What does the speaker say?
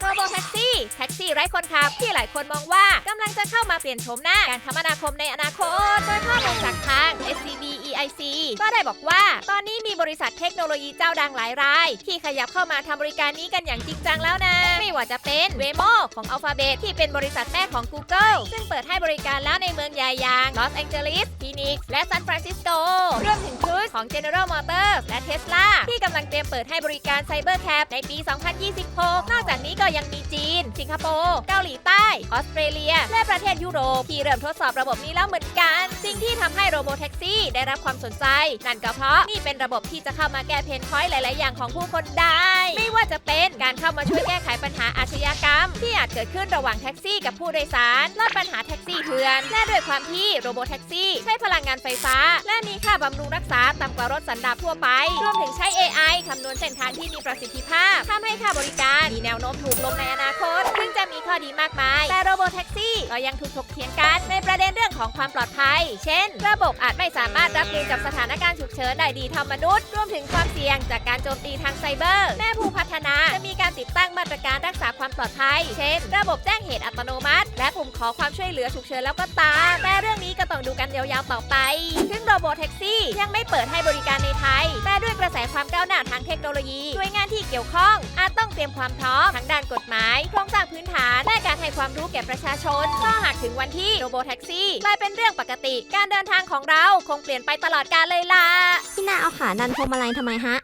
โรโบแท็กซี่แท็กซี่ไร้คนขับ ที่หลายคนมองว่ากำลังจะเข้ามาเปลี่ยนโฉมหน้าการคมนาคมในอนาคตโดยข้อมูลจากทาง SCB EIC ก็ได้บอกว่า ตอนนี้มีบริษัทเทคโนโลยีเจ้าดังหลายราย ที่ขยับเข้ามาทำบริการนี้กันอย่างจริงจังแล้วนะ ไม่ว่าจะเป็น Waymo ของ Alphabet ที่เป็นบริษัทแม่ของ Google ซึ่งเปิดให้บริการแล้วในเมืองใหญ่อย่าง Los Angeles Phoenix และ San Francisco รวมถึง Cruise ของ General Motors และ Tesla ที่กำลังเตรี ยมเปิดให้บริการ CyberCab ในปี 2026 นอกจากนี้ก็ยังมีจีน สิงคโปร์ เกาหลีใต้ ออสเตรเลีย และประเทศยุโรป ที่เริ่มทดสอบระบบนี้แล้วเหมือนกัน สิ่งที่ทำให้โรโบแท็กซี่ได้รับความสนใจ นั่นก็เพราะนี่เป็นระบบที่จะเข้ามาแก้เพนพอยต์หลาย ๆ อย่างของผู้คนได้ ไม่ว่าจะเป็นการเข้ามาช่วยแก้ไขปัญหาอาชญากรรม ที่อาจเกิดขึ้นระหว่างแท็กซี่กับผู้โดยสารลดปัญหาแท็กซี่เถื่อนและด้วยความที่โรโบแท็กซี่ใช้พลังงานไฟฟ้า และมีค่าบำรุงรักษาต่ำกว่ารถสันดาปทั่วไป รวมถึงใช้ AI คคำนวณเส้นทางที่มีประสิทธิภาพทำให้ค่าบริการมีแนวโน้มถูกลงในอนาคต ซึ่งจะมีข้อดีมากมาย แต่โรโบแท็กซี่ก็ยังถูกถกเถียงกันในประเด็นเรื่องของความปลอดภัย เช่น ระบบอาจไม่สามารถรับมือกับสถานการณ์ฉุกเฉินได้ดีเท่ามนุษย์ รวมถึงความเสี่ยงจากการโจมตีทางไซเบอร์แม่ผู้พัฒนาจะมีการติดตั้งมาตรการรักษาความปลอดภัย เช่น ระบบแจ้งเหตุอัตโนมัติ และปุ่มขอความช่วยเหลือฉุกเฉินแล้วก็ตามแต่เรื่องนี้ก็ต้องดูกันยาวๆต่อไป ซึ่งโรโบแท็กซี่ยังไม่เปิดให้บริการในไทย แต่ด้วยกระแส ด้าวหน้าทางเทคโนโลยีหน่วยงานที่เกี่ยวข้อง อาจต้องเตรียมความพร้อมทั้งด้านกฎหมายโครงสร้างพื้นฐานและการให้ความรู้แก่ประชาชนก็หากถึงวันที่โรโบแท็กซี่กลายเป็นเรื่องปกติ การเดินทางของเราคงเปลี่ยนไปตลอดกาลเลยล่ะพี่นาเอาขาดันพวงมาลัยทำไมฮะ